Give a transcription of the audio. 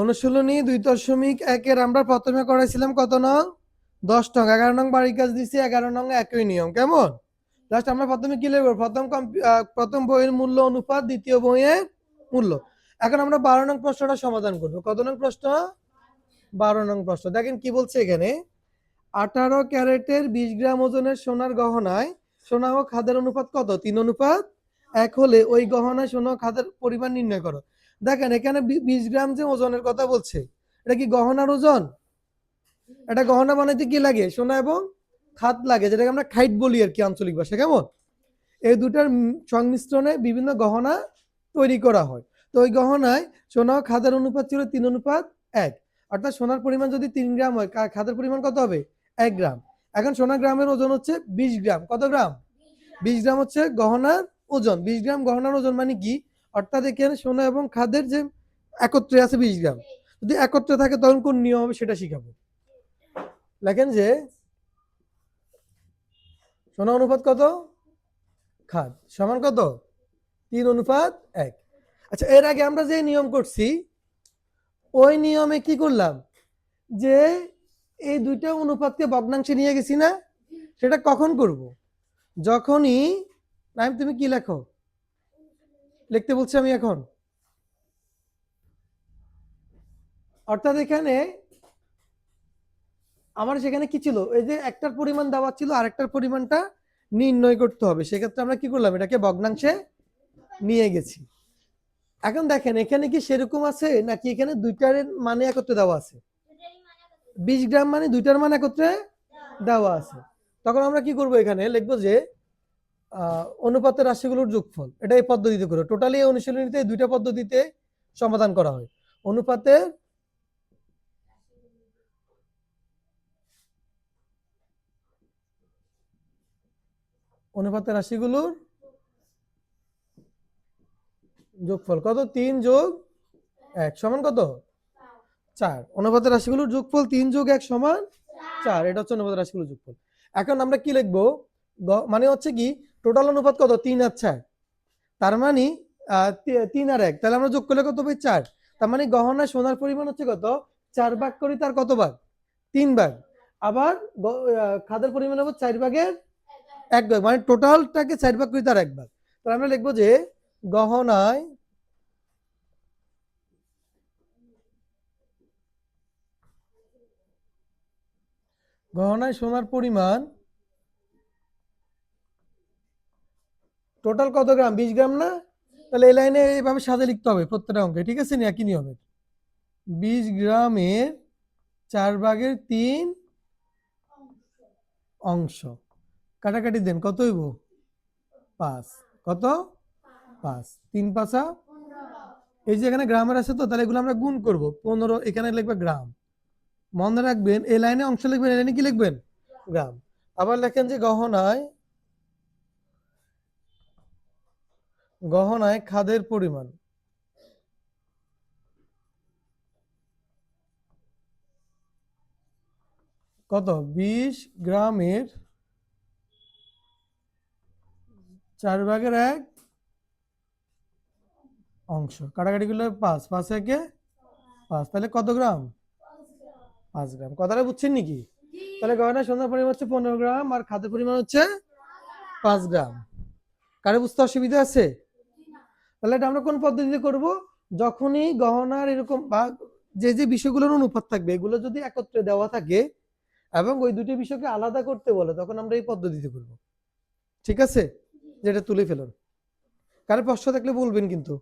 অনুশীলনী দুই দশমিক একের আমরা প্রথমে করেছিলাম কত নং? দশ নং। এগারো নং বাড়ির কাজ দিছি, এগারো নং একই নিয়ম। কেমন? জাস্ট আমরা প্রথমে কি লিখব? প্রথম প্রথম বইয়ের মূল্য অনুপাত, দ্বিতীয় বইয়ের মূল্য। এখন আমরা বারো নং প্রশ্নটা সমাধান করব। কত নং প্রশ্ন? বারো নং প্রশ্ন। দেখেন কি বলছে এখানে। আঠারো ক্যারেটের বিশ গ্রাম ওজনের সোনার গহনায় সোনা ও খাদের অনুপাত কত? তিন অনুপাত। এক হলে ওই গহনায় সোনা খাদের পরিমাণ নির্ণয় করো। দেখেন, এখানে বিশ গ্রাম যে ওজনের কথা বলছে, এটা কি গহনার ওজন? এটা গহনা বানাইতে কি লাগে? সোনা এবং খাত লাগে, যেটাকে আমরা খাইট বলি আর কি আঞ্চলিক ভাষা কেমন? এই দুটার সংমিশ্রণে বিভিন্ন গহনা তৈরি করা হয়। তো ওই গহনায় সোনা খাদের অনুপাত ছিল তিন অনুপাত এক। অর্থাৎ সোনার পরিমাণ যদি তিন গ্রাম হয় খাদের পরিমাণ কত হবে? এক গ্রাম। এখন সোনা গ্রামের ওজন হচ্ছে বিশ গ্রাম। কত গ্রাম? বিশ গ্রাম হচ্ছে গহনার ওজন। বিশ গ্রাম গহনার ওজন মানে কি? অর্থাৎ এখানে সোনা এবং খাদের যে একত্রে আছে বিশ গ্রাম। যদি একত্রে থাকে, তখন কোন নিয়ম হবে সেটা শিখাবো। লেখেন যে, সোনা অনুপাত কত? খাদ। সমান কত? তিন অনুপাত এক। আচ্ছা এর আগে আমরা যে নিয়ম করছি, ওই নিয়মে কি করলাম? যে, এই দুইটা অনুপাতকে ভগ্নাংশে নিয়ে গেছি না, সেটা কখন করব? যখনই নাইম তুমি কি লেখো? লিখতে বলছি আমি এখন। অর্থাৎ এখানে আমার সেখানে কি ছিল? এই যে একটার পরিমাণ দেওয়া ছিল, আরেকটার পরিমাণটা নির্ণয় করতে হবে। সেক্ষেত্রে আমরা কি করলাম? এটাকে ভগ্নাংশে নিয়ে গেছি। এখন দেখেন, এখানে কি সেরকম আছে নাকি এখানে দুইটার মানে একত্রে দেওয়া আছে? বিশ গ্রাম মানে দুইটার মান একত্রে দেওয়া আছে। তখন আমরা কি করব এখানে? লিখব যে অনুপাতের রাশিগুলোর যোগফল এটা এই পদ্ধতিতে করে। টোটালি এই অনুশীলনীতে দুইটা পদ্ধতিতে সমাধান করা হয়। অনুপাতের অনুপাতের রাশিগুলোর যোগফল কত? তিন যোগ এক সমান কত? চার। অনুপাতের রাশিগুলোর যোগফল তিন যোগ এক সমান চার। এটা হচ্ছে অনুপাতের রাশিগুলোর যোগফল। এখন আমরা কি লিখব? মানে হচ্ছে কি টোটাল অনুপাত কত? তিন আর চার। তার মানে তিন আর এক। তাহলে আমরা যোগ করলে কত পাই চার। তার মানে গহনা সোনার পরিমাণ হচ্ছে কত? চার ভাগ করি তার কত ভাগ? তিন ভাগ। আবার খাদের পরিমাণ হবে চার ভাগের এক ভাগ। মানে টোটালটাকে চার ভাগ করি তার এক ভাগ। তাহলে আমরা লিখব যে গহনায় গহনায় সোনার পরিমাণ টোটাল কত গ্রাম? বিশ গ্রাম না? তাহলে এই লাইনে এইভাবে সাজে লিখতে হবে প্রত্যেকটা অঙ্কে, ঠিক আছে? একই নিয়মে। বিশ গ্রামের চার ভাগের তিন অংশ। কাটাকাটি দেন, কত হইব? পাঁচ। কত? পাঁচ। তিন পাঁচা? এই যে এখানে গ্রামের আছে তো, তাহলে এগুলো আমরা গুণ করব। পনেরো, এখানে লিখবে গ্রাম। মনে রাখবেন, এই লাইনে অংশ লিখবেন, এই লাইনে কি লিখবেন? গ্রাম। আবার লেখেন যে গহনায় গহনায় খাদের পরিমাণ। কত? বিশ গ্রামের চার ভাগের এক অংশ। কাটাকাটি করলে পাঁচ পাঁচ একে পাঁচ। তাহলে কত গ্রাম? পাঁচ গ্রাম। কথাটা বুঝছেন নাকি? তাহলে গহনা সোনার পরিমাণ হচ্ছে পনেরো গ্রাম আর খাদের পরিমাণ হচ্ছে পাঁচ গ্রাম। কারে বুঝতে অসুবিধা আছে? তাহলে এটা আমরা কোন পদ্ধতিতে করব? যখনই গহনার এরকম বা যে যে বিষয়গুলোর অনুপাত থাকবে এগুলো যদি একত্রে দেওয়া থাকে এবং ওই দুটি বিষয়কে আলাদা করতে বলে তখন আমরা এই পদ্ধতিতে করব। ঠিক আছে? যেটা তুলে ফেলুন। কারও প্রশ্ন থাকলে বলবেন কিন্তু।